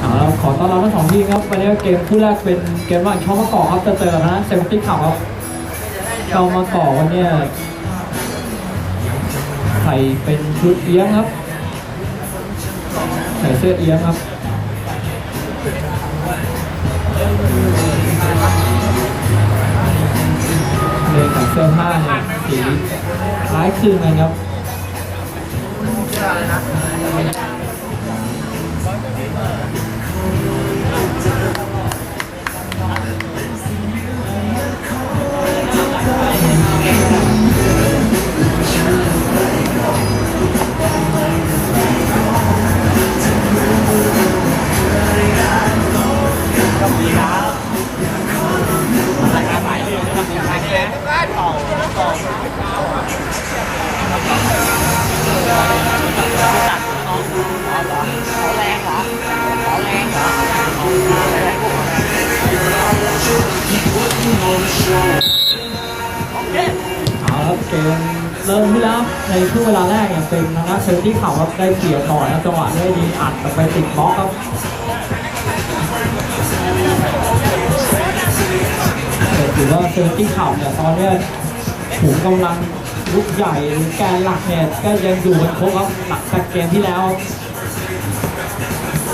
เอาละขอต้อนรับทั้งสองทีมครับวันนี้เกมคู่แรกเป็นเกมว่างชองมะกอครับจะเจอนะเซมติขับครับชองมะกอวันนี้ใส่เป็นชุดเอียงครับ ใส่เสื้อเอียงครับเลยกับเสื้อผ้าเนี่ยสีคล้ายคลึงกันครับ เป็นทางด้านเซอร์ที่เข่าครับได้เกี่ยวต่อนะจังหวะได้ยิงอัดไปติดบล็อกครับแต่ถือว่าเซอร์ที่เข่าเนี่ยตอนเนี้ยถุงกำลังลุกใหญ่หรือแกนหลักเนี่ยก็ยังอยู่กันครบครับหลังจากเกมที่แล้ว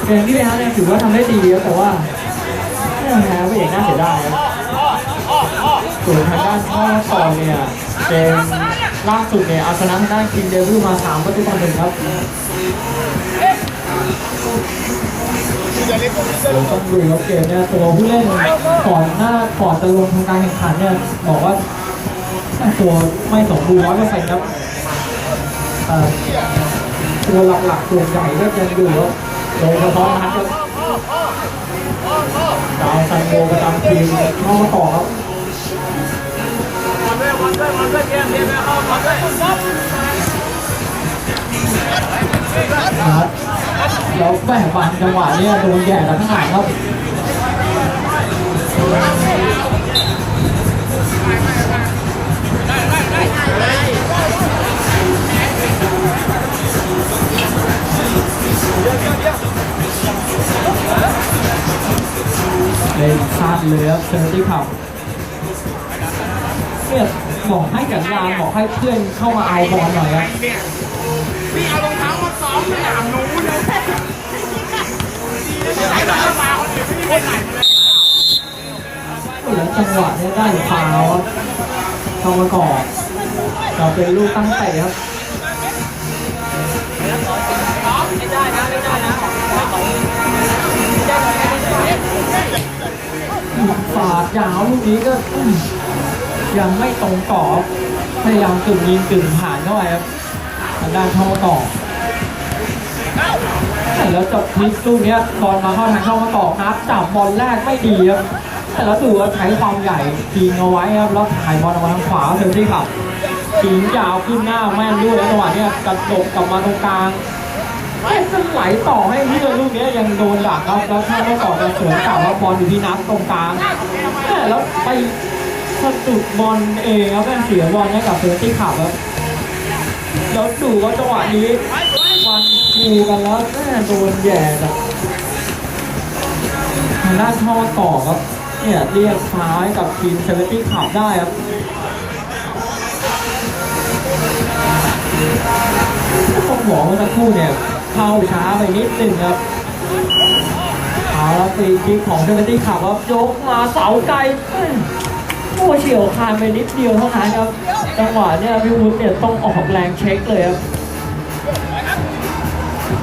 เกมที่แล้วเนี่ยถือว่าทำได้ดีครับแต่ว่าแพ้ไปอย่างน่าเสียดายครับส่วนทางด้านข้อต่อเนี่ยเกม ล่าสุดเนี่ยเอาชนะทางด้านคิงเดวิลมา3ประตูต่อหนึ่งครับเราต้องดูครับเกมเนี่ยตัวผู้เล่นก่อนหน้าก่อนจะลงทำการแข่งขันเนี่ยบอกว่าตัวไม่สมบูรณ์ร้อยเปอร์เซ็นต์ครับตัวหลักๆส่วใหญ่ก็ยังอยู่ครับโดยเฉพาะนัดครับดาวซันโบประจำทีมเข้ามาต่อครับ ครับแล้วแม่ฟันจังหวะเนี้ยโดนแย่จากข้างหลังครับเลยพลาดเลยครับเชนตี้เขับเนี่ย บอกให้สัญญาณบอกให้เพื่อนเข้ามาเอาบอลหน่อยครับพี่เอารองเท้ามาซ้อมสนามนู้นเลยไหนมามาคนอื่นพี่ไม่ไหนเลยแล้วจังหวะเนี้ได้ฟาวครับเข้ามาก่อนเราเป็นลูกตั้งเตะครับไม่ได้นะไม่ได้นะฝาดยาวลูกนี้ก็ ยังไม่ตรงกรอบพยายามกึ่งยิงกึ่งผ่านเข้าไปครับทางด้านเข้ามาต่อแล้วจบพลิกลูกเนี้ยบอลมาเข้าทางเข้ามาต่อครับจับบอลแรกไม่ดีครับแต่แล้วดูว่าใช้ความใหญ่ยิงเอาไว้ครับแล้วถ่ายบอลออกมาทางขวาเซนที่ขับยิงยาวขึ้นหน้าแม่นด้วยแล้วจังหวะเนี้ยกระโดดกลับมาตรงกลางเอ๊ะจะไหลต่อให้เพื่อนลูกเนี้ยยังโดนดักครับแล้วถ้าไม่ต่อจะสวนกลับว่าบอลอยู่ที่นับตรงกลางแม่แล้วไป สะดุดบอลเองครับแม่นเสียบอลให้กับเซนที่ขับครับแล้วดูว่าจังหวะนี้วันคูกันแล้วแม่โดนแย่แบบทางด้านท่อต่อครับเนี่ยเรียกซ้ายกับทีมเซเวตี้ขับได้ครับต้องบอกว่าทั้งคู่เนี่ยเข้าช้าไปนิดนึงครับเอาละฟรีคิกของเซเวตี้ขับครับยกมาเสาไกล โอ้เฉียวคานไปนิดเดียวเท่านั้นครับจังหวะเนี่ยพี่วุฒิเนี่ยต้องออกแรงเช็คเลยครับ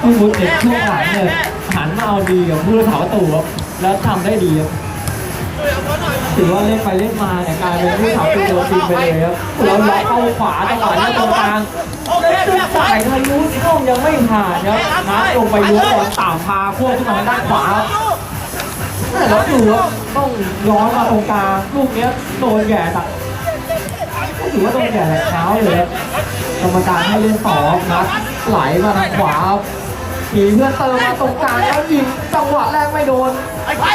พี่วุฒิเนี่ยช่วงหลังเนี่ยหันมาเอาดีกับผู้รักษาประตูครับแล้วทำได้ดีครับถือว่าเล่นไปเล่นมาเนี่ยกลายเป็นผู้สาวตัวโดนทีมไปเลยครับแล้วล็อกเข้าขวาจังหวะนี้ตรงกลางแล้วจุดจ่ายทะลุช่องยังไม่ผ่านครับนัดลงไปล้วงบอลต่างพาควบขึ้นมาด้านขวา แต่แล้วดูว่าต้องย้อนมาตรงกลางลูกเนี้ยโดนแย่ตักก็ถือว่าโดนแย่แต่เท้าเลยครับกรรมการให้เล่นต่อนัดไหลมาทางขวาครับทีเพื่อนเติมมาตรงกลางแล้วยิงจังหวะแรกไม่โดนไอ้ไผ่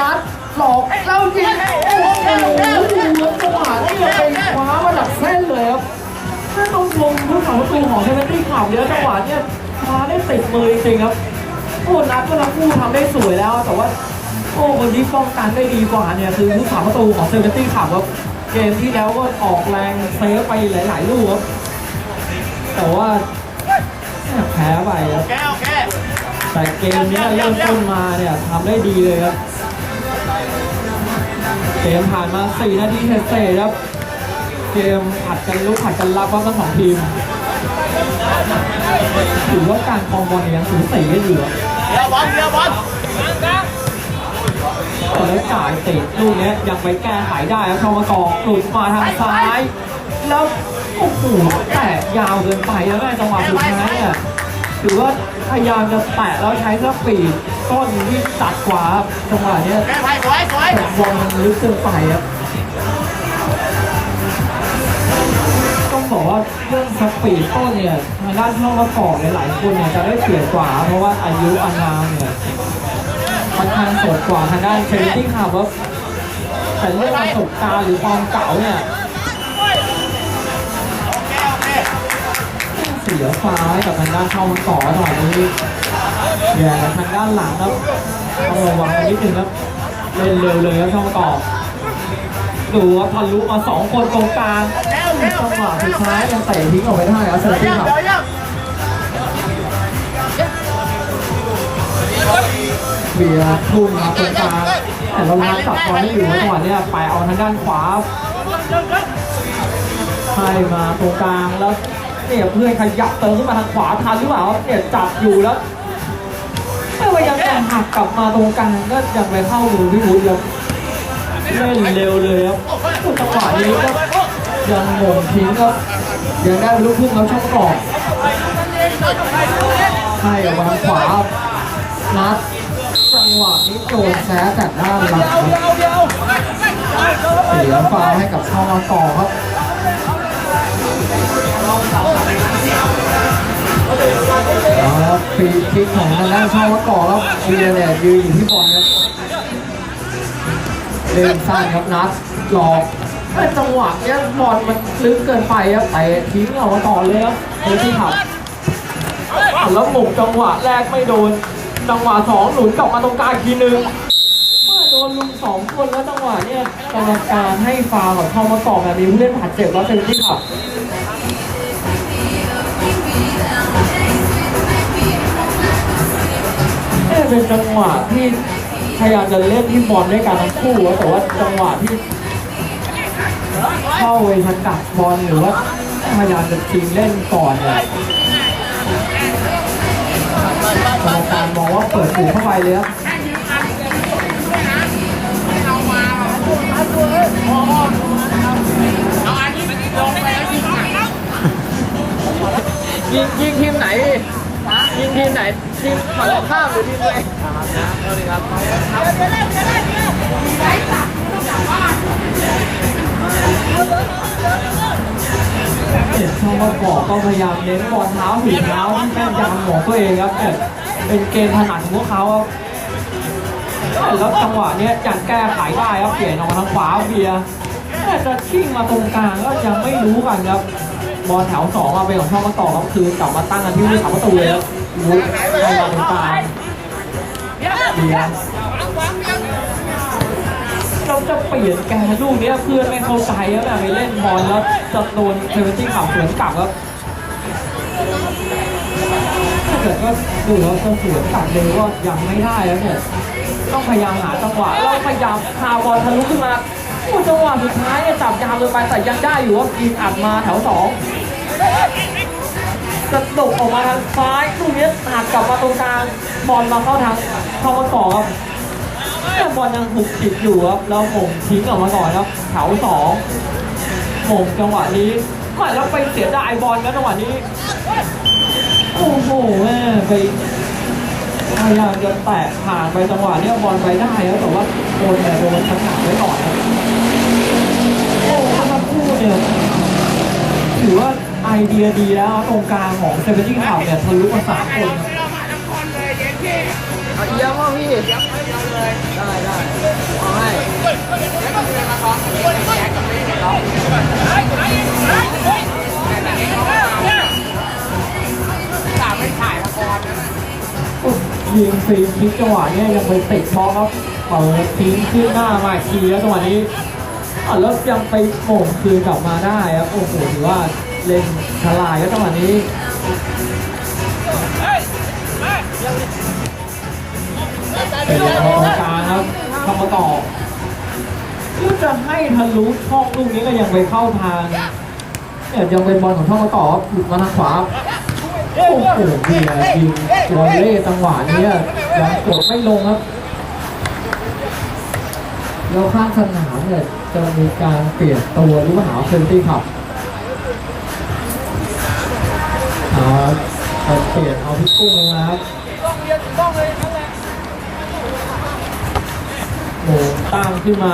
นัดหลอกแล้วยิงโอ้โหจังหวะที่เราไปคว้ามาจากเส้นเลยครับถ้าต้องชมผู้สาประตูของเทนเนสตี้ขับเยอะจังหวะเนี้ยฟ้าได้ติดมือจริงครับ โอ้นัดก็ทั้งคู่ทำได้สวยแล้วแต่ว่า โอ้คนที่ป้องกันได้ดีกว่าเนี่ยคือผู้สาประตูของเซเวนตี้ขับครับเกมที่แล้วก็ออกแรงเซฟไปหลาย ๆ ลูกครับแต่ว่าแพ้ไปครับแต่เกมนี้เริ่มต้นมาเนี่ยทำได้ดีเลยครับเกมผ่านมา 4 นาทีเศษครับ เกมผัดกันลุกผัดกันรับครับทั้งสองทีมถือว่าการครองบอลเนี่ยยังสูสีกันอยู่ ครับเดี๋ยวบอลเดี๋ยวบอลแต่แล้วจ่ายติดลูกเนี้ยยังไปแก้ไขได้ครับทองมากอกหลุดมาทางซ้าย แล้วโอ้โหแตะยาวเกินไปแล้วแม่จังหวะสุดท้ายเนี่ยถือว่าพยายามจะแตะแล้วใช้สปีดต้นที่ตัดกว่าครับจังหวะเนี้ยแกไปสวยสวยแต่บอลมันลึกเกินไปครับ บอกว่าเรื่องสปีดต้นเนี่ยทางด้านช่องประกอบหลายๆคนเนี่ยจะได้เปรียบกว่า เพราะว่าอายุอานามเนี่ยค่อนข้างสดกว่าทางด้านเชนตี้คาร์บแต่เรื่องประสบการณ์หรือความเก่าเนี่ยเสียฟ้าให้กับทางด้านช่องประกอบหน่อยนี้แย่ทางด้านหลังครับต้องระวังนิดนึงครับเล่นเร็วเลยครับช่องประกอบดูว่าทะลุมาสองคนตรงกลาง จัแล้วงหวะสุดท้ายยังเตะทิ้งออกไปได้ครับเซอร์ตี้เดี๋ยครับเบียร์ทุ่มมาตรงกลางแต่เราลัดจับบอลไม่อยู่จังหวะเนี้ยไปเอาทางด้านขวาให้มาตรงกลางแล้วเนี่ยเพื่อนขยับเติมขึ้นมาทางขวาทันหรือเปล่าเนี่ยจับอยู่แล้วไม่ว่ายังจะหักกลับมาตรงกลางก็ยังไปเข้ามือพี่วุฒิครับเล่นเร็วเลยครับจังหวะนี้ก็ ยังงงทิ้งครับยังได้ลูกพุ่งแล้วช่องกรอบให้ออกมาทางขวานัดจังหวะนี้โดนแซะจากด้านหลังครับเสียฟาวให้กับช่องต่อครับเอาละครับปีกคิกของทางด้านช่องมาต่อครับเบียร์เนี่ยยืนอยู่ที่บอลครับเล่นสั้นครับนัดหลอก แต่จังหวะเนี้ยบอลมันลึกเกินไปครับเตะทิ้งออกมาต่อเลยครับเฮอที่ขับแล้วหมุกจังหวะแรกไม่โดน จังหวะสองหนุนกลับมาตรงกลางอีกทีหนึงเมื่อโดนลุมสองคนแล้วจังหวะเนี่ยกรรมการให้ฟาวล์กับเข้ามาตอบแบบนี้ผู้เล่นบาดเจ็บแล้วเซนตี้ขับเอ๊ะเป็นจังหวะที่พยายามจะเล่นที่บอลด้วยกันทั้งคู่แต่ว่าจังหวะที่ เข้าไปสกัดบอลหรือว่าพยายามจะชิงเล่นก่อนเนี่ยกรรมการมองว่าเปิดหูเข้าไปเลยครับยิงยิงทีมไหนยิงทีมไหนทีมฝั่งตรงข้ามหรือทีมตัวเอง เห็นช่องประกอบก็พยายามเน้นบอลเท้าถีบเท้าที่แม่นยำของตัวเองครับเนี่ยเป็นเกมถนัดของพวกเขาครับแล้วจังหวะเนี้ยจัดแก้ไขได้ครับเปลี่ยนออกมาทางขวาเบียร์แต่จะชิ่งมาตรงกลางก็ยังไม่รู้กันครับบอลแถวสองมาเป็นของช่องมาต่อครับคือกลับมาตั้งกันที่ผู้สาประตูเลยครับวุฒิให้มาตรงกลางเบียร์ เราจะเปลี่ยนแกนลูกเนี้ยเพื่อนไม่เข้าใจครับแบบไปเล่นบอลแล้วจะโดนเทเวนตี้ขับสวนกลับครับถ้าเกิดว่าดูแล้วจะสวนกลับเลยก็ยังไม่ได้แล้วเนี่ยต้องพยายามหาจังหวะแล้วพยายามพาบอลทะลุขึ้นมาโอ้จังหวะสุดท้ายเนี่ยจับยาวเลยไปแต่ยังได้อยู่ว่ากินอัดมาแถวสองกระดกออกมาทางซ้ายลูกนี้หักกลับมาตรงกลางบอลมาเข้าทางเข้ามาต่อบ แต่บอลยังถูกติดอยู่ครับแล้วหม่งทิ้งออกมาก่อนครับแถวสองหม่งจังหวะนี้ไม่แล้วไปเสียดายบอลแล้วจังหวะนี้โอ้โหแม่ไปพยายามจะแตะผ่านไปจังหวะเนี้ยบอลไปได้แล้วแต่ว่าโดนแต่โดนชักหนักไว้ก่อนครับโอ้ทั้งคู่เนี่ยถือว่าไอเดียดีแล้วตรงกลางของเซเว่นตี้ข่าวเนี่ยทะลุมาสามคนครับเรามาทั้งคนเลยเย็นที่เอาเยี่ยมมากพี่ ได้ได้เอาให้แล้วก็เดินสายตะกอนยิงฟรีคิกจังหวะเนี้ยังไปติดบอลครับเปิดทิ้งขึ้นหน้ามาอีกทีแล้วจังหวะนี้อะแล้วยังไปโหม่งคืนกลับมาได้ครับโอ้โหถือว่าเล่นฉลาดครับจังหวะนี้ เป็นบอลตรงกางครับเข้ามาต่อแล้วจะให้ทะลุช่องลูกนี้ก็ยังไปเข้าทางเนี่ยยังเป็นบอลของช่องมาต่อหลุดมาทางขวาโอ้โหนี่แหละยิงวอลเล่จังหวะเนี้ยังกดไม่ลงครับแล้วข้างสนามเนี่ยจะมีการเปลี่ยนตัวหรือว่าหาเฟนตี้ขับอ่าเปลี่ยนเอาพี่กุ้งลงมาครับ ตั้งขึ้นมา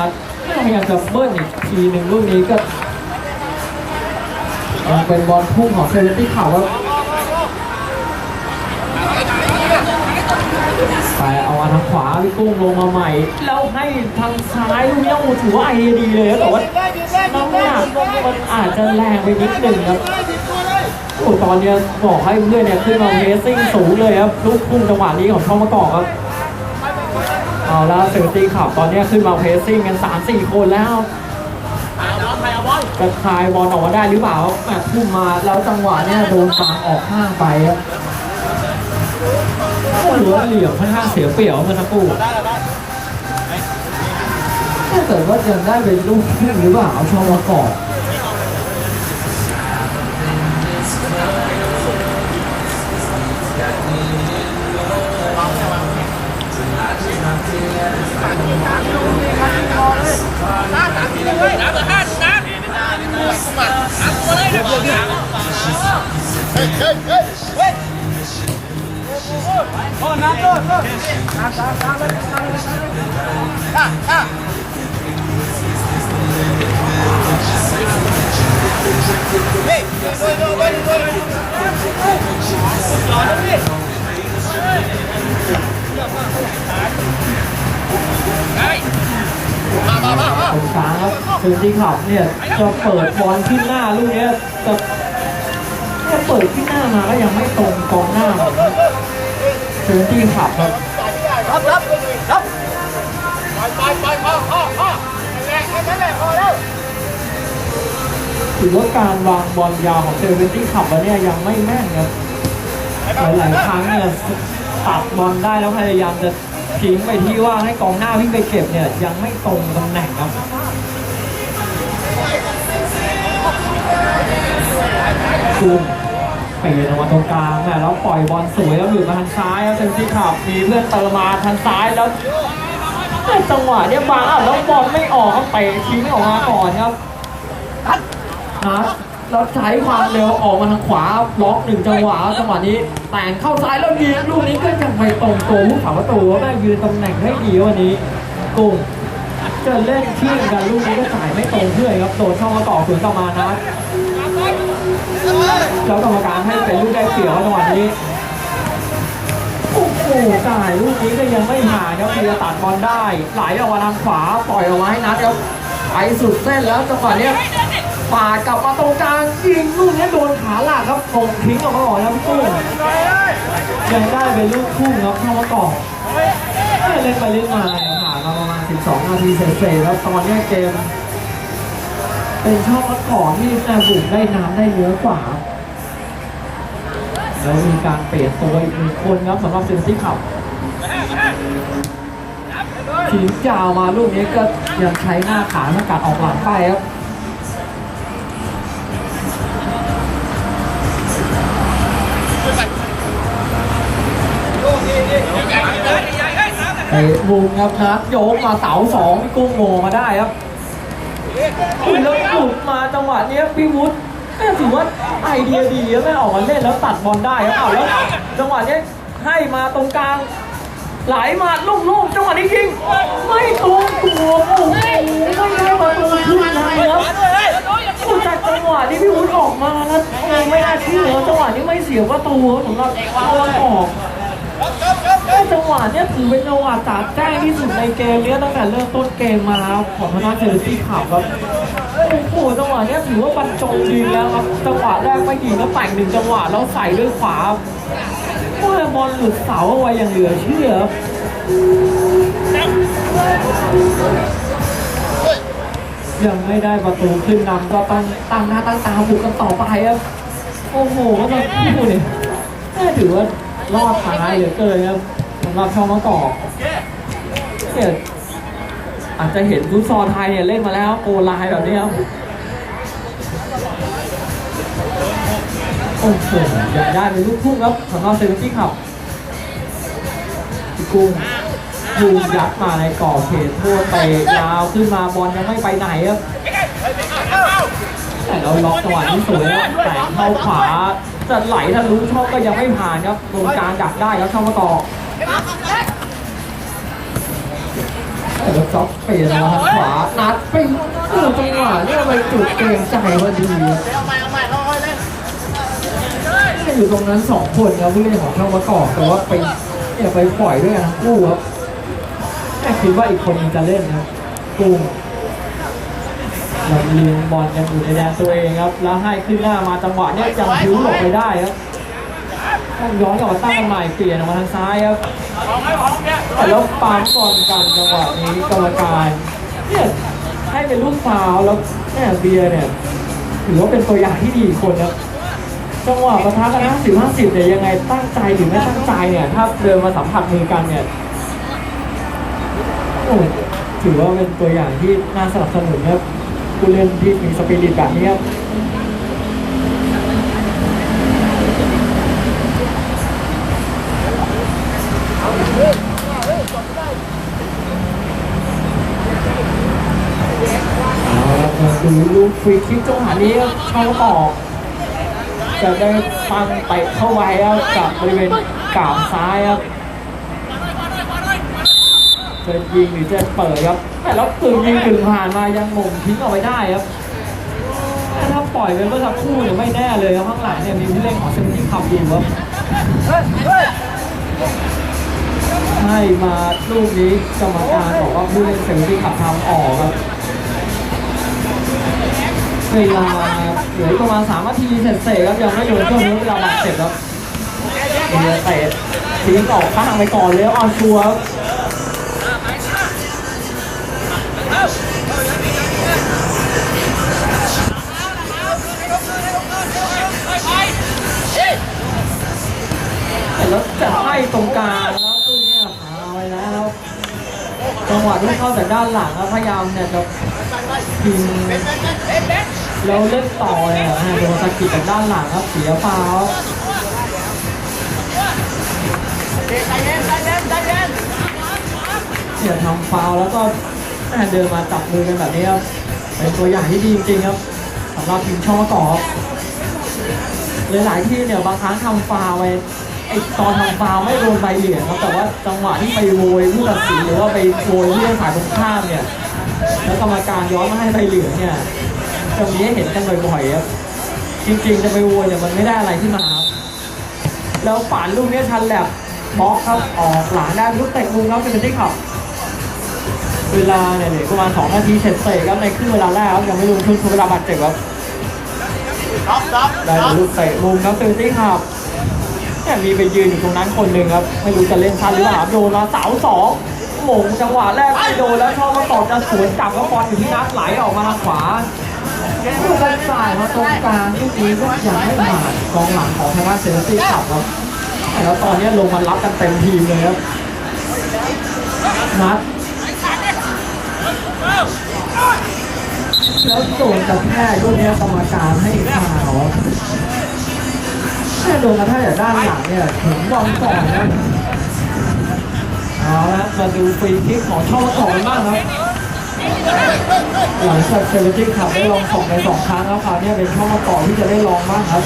พยายามจะเบิ้ลอีกทีหนึ่งลูกนี้ก็เป็นบอลพุ่งของเฟนตี้ขับครับไปเอามาทางขวาพี่กุ้งลงมาใหม่ แล้วให้ทางซ้ายลูกนี้โอ้ถือว่าไอเดียดีเลยแต่ว่าน้ำหนักมันอาจจะแรงไปนิดหนึ่งครับโอ้ตอนเนี้ยบอกให้เพื่อนเนี่ยขึ้นมาเพสซิ่งสูงเลยครับลูกพุ่งจังหวะนี้ของช่องมะกอกครับ เอาแล้วเซอตีขับตอนนี้ขึ้นมาเพสซิ่งกัน 3 4 คนแล้วจะคลายบอลออกมาได้หรือเปล่าแมตพุ่งมาแล้วจังหวะเนี้ยโดนฟังออกข้างไปครับโอ้โหเหลี่ยมค่อนข้างเสียเปรียบเมื่อสักครู่ถ้าเกิดว่ายังได้เป็นลูกหรือเปล่าช่องมาก่อน Hey, go, go, go, go, go. างครับคือที่ขับเนี่ยจะเปิดบอลขึ้นหน้าลูกเนี้ยจะจะเปิดขึ้นหน้ามาก็ยังไม่ตรงกองหน้าของเซนตี้ขับครับรับรับรับไปไปไปพ่อพ่อพอแรงแค่นั้นแหละพอแล้วถือว่าการวางบอลยาวของเซเวนตี้ขับเนี่ยยังไม่แม่นครับหลายๆครั้งเนี่ยตัดบอลได้แล้วพยายามจะ ทิ้งไปที่ว่างให้กองหน้าวิ่งไปเก็บเนี่ยยังไม่ตรงตำแหน่งครับคุมเปลี่ยนออกมาตรงกลางแล้วปล่อยบอลสวยแล้วหลุดมาทางซ้ายแล้วเซนตี้ขับมีเพื่อนเติมมาทางซ้ายแล้วจังหวะเนี่ยบางอะแล้วบอลไม่ออกครับเตะทิ้งออกมาก่อนครับนะ เราใช้ความเร็วออกมาทางขวาล็อกหนึ่งจังหวะจังหวะนี้แต่งเข้าซ้ายแล้วยิงลูกนี้ก็ยังไม่ตรงตัวผู้ขาประตูแม่ยืนตำแหน่งให้ดีวันนี้กุ้งจะเล่นเที่ยงกันลูกนี้ก็จ่ายไม่ตรงเพื่อนครับโดนช่องมาต่อสวนกลับมานะแล้วกรรมการให้เป็นลูกได้เปรียจังหวะนี้โอ้โหจ่ายลูกนี้ก็ยังไม่ผ่านครับเพียตัดบอลได้ไหลออกมาทางขวาปล่อยออกมาให้นัดครับไปสุดเส้นแล้วจังหวะเนี้ย ปาดกลับมาตรงกลางยิงลูกนี้โดนขาหลักครับส่งทิ้งออกมาก่อนแล้วพี่กุ้ยังได้เป็นลูกพุ่งครับเข้ามาก่อนเล่นไปเล่นมาเนี่ยผ่านมาประมาณ 12 นาทีเศษๆแล้วตอนนี้เกม เป็นชองมาก่อนที่แนบุกได้น้ำได้เนื้อกว่าแล้วมีการเปลี่ยนตัวอีกหนึ่งคนครับสำหรับเซนซี่ขับทีมจาวมาลูกนี้ก็ยังใช้หน้าขาสกัดออกหลังไปครับ ตะมุมครับนัดโยกมาเสาสองพี่กุ้งโมมาได้ครับแล้วหลุดมาจังหวะเนี้ยพี่วุฒิแม่ถือว่าไอเดียดีแล้วแม่ออกมาเล่นแล้วตัดบอลได้ครับอ้าแล้วจังหวะเนี้ยให้มาตรงกลางไหลมาลุ่มๆจังหวะนี้ยิงไม่ตรงตัวโอ้โหไม่ได้ประตูขึ้นนะครับโอ้จากจังหวะที่พี่วุฒิออกมานะโอ้ไม่น่าเชื่อจังหวะนี้ไม่เสียประตูสำหรับตัวออก จังหวะเนี้ยถือเป็นจังหวะจัดแจ้งที่สุดในเกมเนี้ยตั้งแต่เริ่มต้นเกมมาของทางด้าเชลซีขับครับโอ้โหจังหวะเนี้ยถือว่าบรรจงดีแล้วครับจังหวะแรกไม่ดีก็แต่งหนึ่งจังหวะแล้วใส่ด้วยขวาเมื่อบอลหลุดเสาเอาไว้อย่างเหลือเชื่อยังไม่ได้ประตูขึ้นนำก็ต้องตั้งหน้าตั้งตาบุกกันต่อไปครับโอ้โหก็ต้องพูดเนี่ยถือว่ารอดท้ายเหลือเกินครับ หรับช่องมะกอกเนี่ยอาจจะเห็นฟุตซอลไทยเนี่ยเล่นมาแล้วโกลายแบบนี้ครับโอ้โหอยากได้เป็นลูกทุ่งครับสำหรับเซเว่นตี้ขับพี่กุ้งยูยัดมาในกรอบเขตโทษไปยาวขึ้นมาบอลยังไม่ไปไหนครับแต่เราล็อกจังหวะนี้สวยครับแต่เข้าขวาจะไหลทะลุช่องก็ยังไม่ผ่านครับตรงกลางดักได้ครับช่องมะกอ แต่ว่าจ็อกเปลี่ยนมาขวา นัดไปเออจังหวะเนี่ยไปจุดเกรงใจพอดีเอาใหม่เอาใหม่ค่อยๆเล่นอยู่ตรงนั้นสองคนครับผู้เล่นของช่างมะกอกแต่ว่าไปเนี่ยไปปล่อยด้วยนทั้งคู่ครับแค่คิดว่าอีกคนจะเล่นครับกุ้ลำเลียงบอลยังอยู่ในแดนตัวเองครับ แล้วให้ขึ้นหน้ามาจังหวะเนี้ยยังผิวหลบไปได้ครับ ต้องย้อนกลับมาตั้งกันใหม่เปลี่ยนออกมาทางซ้ายครับแต่แล้วปาล์มบอลกันจังหวะนี้กรรมการเนี่ยให้เป็นลูกฟาวแล้วเนี่เบียร์เนี่ยถือว่าเป็นตัวอย่างที่ดีคนครับจังหวะประทะกันนะสิบห้าสิบเนี่ยยังไงตั้งใจหรือไม่ตั้งใจเนี่ยถ้าเดินมาสัมผัสมือกันเนี่ยโอ้ถือว่าเป็นตัวอย่างที่น่าสนับสนุนครับผู้เล่นที่มีสปิริตแบบนี้ครับเอาละมา ดูลูกฟรีคิกจังหวะนี้เข้าตอกจะได้ฟังเตะเข้าไว้ครับกับบริเวณกาบซ้ายครับจะยิงหรือจะเปิดครับแต่แล้วกึ่งยิงกึ่งผ่านมายังหม่งทิ้งเอาไว้ได้ครับถ้าปล่อยไปเมื่อสักครู่เนี่ยไม่แน่เลยครับข้างหลังเนี่ยมีผู้เล่นของเซนตี้ขับอยู่ครับให้มาลูกนี้กรรมการบอกว่าผู้เล่นเซนตี้ขับทำออกครับ เวลาเหลือประมาณ3นาทีเสร็จๆครับยังไม่โดนช่วงนี้เวลาบาดเจ็บครับเดียเตะทิ้งออกข้างไปก่อนเลยออนชัวร์แล้วจะให้ตรงกลางแล้วตู้เนี่ยพาไว้แล้วจังหวะที่เข้าจากด้านหลังครับพยายามเนี่ยจะยิง เล่นเล่นเล่นแล้วเล่นต่อเลยอะโดนสะกิดจากด้านหลังครับเสียฟาวใจเย็นใจเย็นใจเย็นเนี่ยทำฟาวแล้วก็เดินมาจับมือกันแบบนี้ครับเป็นตัวอย่างที่ดีจริงๆครับสำหรับทีมช่องมะกอกหลายๆที่เนี่ยบางครั้งทำฟาวไปไอตอนทำฟาวไม่โดนใบเหลืองครับแต่ว่าจังหวะที่ไปโวยผู้ตัดสินหรือว่าไปโวยที่ฝ่ายตรงข้ามเนี่ยแล้วกรรมการย้อนมาให้ใบเหลืองเนี่ย จะมีให้เห็นกันบ่อยๆครับจริงๆจะไปโวยเนี่ยมันไม่ได้อะไรที่มาครับแล้วฝันลูกเนี้ยชันแลบบล็อกครับออกหลังได้ลูกเตะมุมครับเป็นที่ขับเวลาเนี่ยเหลือประมาณ2นาทีเสร็จๆครับในครึ่งเวลาแรกครับยังไม่รวมครึ่งเวลาบาดเจ็บครับได้ลูกเตะมุมครับเป็นที่ขับเนี่ยมีไปยืนอยู่ตรงนั้นคนหนึ่งครับ ไม่รู้จะเล่นทันหรือเปล่าโดนมาเสาสองหม่งจังหวะแรกไม่โดนแล้วชอบมาตอบจะสวนกลับก็บอลอยู่ที่นัดไหลออกมาทางขวา ลูกด้านซ้ายมาตรงกลางลูกนี้ก็ยังไม่ผ่านกองหลังของทางด้านเซนซี่ขับครับแล้วตอนนี้ลงมารับกันเต็มทีมเลยครับนัดแล้วโดนกระแทกลูกเนี้ยกรรมการให้ฟาวแค่โดนกระแทกจากด้านหลังเนี่ยถึงบอลก่อนนะเอาละมาดูฟรีคิกของช่องก่อนบ้างครับ หลังจากเซเลติกขับได้ลองสองในสองครั้งแล้วคราวนี้เป็นช่องก่อที่จะได้ลองบ้างครับ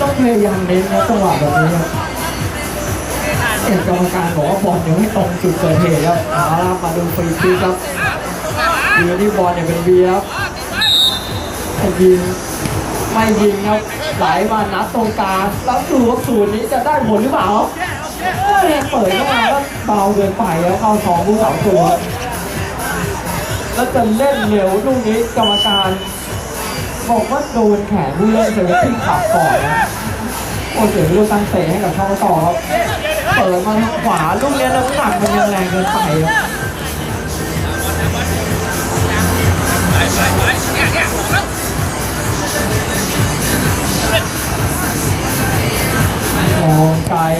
ต้องพยายามเน้นนะจังหวะแบบนี้ครับเอกกรรมการบอกว่าบอลยังไม่ตรงจุดเกิดเหตุครับเอาละมาดูฟรีคิกครับดีที่บอลเนี่ยเป็นเบียร์ครับยิงไม่ยิงครับไหลมานัดตรงกลางแล้วดูว่าสูตรนี้จะได้ผลหรือเปล่า เอ้ยเปิดเข้ามาก็เบาเกินไปแล้วเข้าสองผู้สาวตัวแล้วจะเล่นเร็วลูกนี้กรรมการบอกว่าโดนแขนผู้เล่นเซเว่นที่ขับก่อนนะโอ้เสียลูกตั้งเตะให้กับช่องต่อครับเปิดมาทางขวาลูกเนี้ยน้ำหนักมันยังแรงเกินไปครับ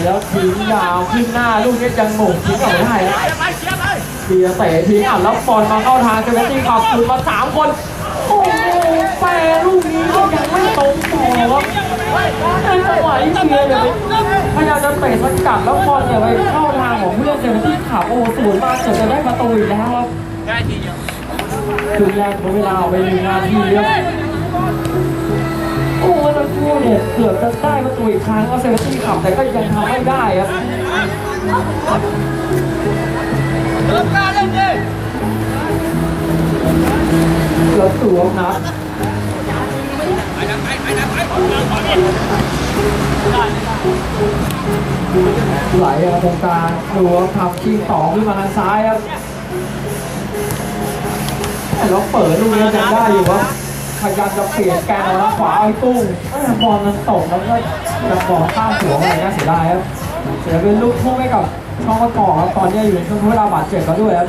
แล้วทิ้งยาวขึ้นหน้าลูกนี้จังหม่งทิ้งเอาไว้ให้ครับไปเชียร์ไปเบียร์เตะทิ้งอะแล้วบอลมาเข้าทางเซเว่นที่ขับคืนมาสามคน โอ้โหแปรลูกนี้ก็ยังไม่ตรงต่อครับในจังหวะที่เชียร์เนี่ยพยายามจะเตะสกัดแล้วบอลเนี่ยไปเข้าทางของเพื่อนเซเว่นที่ขับโอ้โหสวนมาเกือบจะได้ประตูอีกแล้วครับได้ทีเดียวครึ่งแรกหมดเวลาไปหนึ่งนาทีครับ โอ้โหทั้งคู่เนี่ยเกือบจะได้ประตูอีกครั้งก็เซเว่นที่ขับแต่ก็ยังทำไม่ได้ครับเริ่มกล้าเล่นดิแล้วตัวนับไปนะไปไปนะไปไหลมาตรงกลางดูว่าทำชิงสอขึ้นมาทางซ้ายครับแล้วเปิดลูกนี้ยังได้อยู่ว่า พยายามจะเปลี่ยนแกนเอาแล้วขวาเอาให้ตุ้งบอลมันตกแล้วก็จะบอลข้ามหัวอะไรน่าเสียดายครับเสียเป็นลูกทุ่งให้กับช่องประกอบครับตอนนี้อยู่ในช่วงเวลาบาดเจ็บก็ด้วยครับ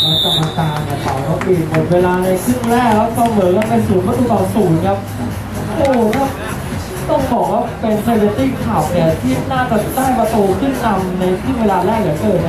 แล้วกรรมการเนี่ยเป่านกหวีหมดเวลาในครึ่งแรกแล้วเสมอกันเป็นศูนย์ประตูต่อศูนย์ครับโอ้ครับต้องบอกว่าเป็นเซเลตี้ข่าวเนี่ยที่น่าจะได้ประตูขึ้นนำในครึ่งเวลาแรกเหลือเกินนะ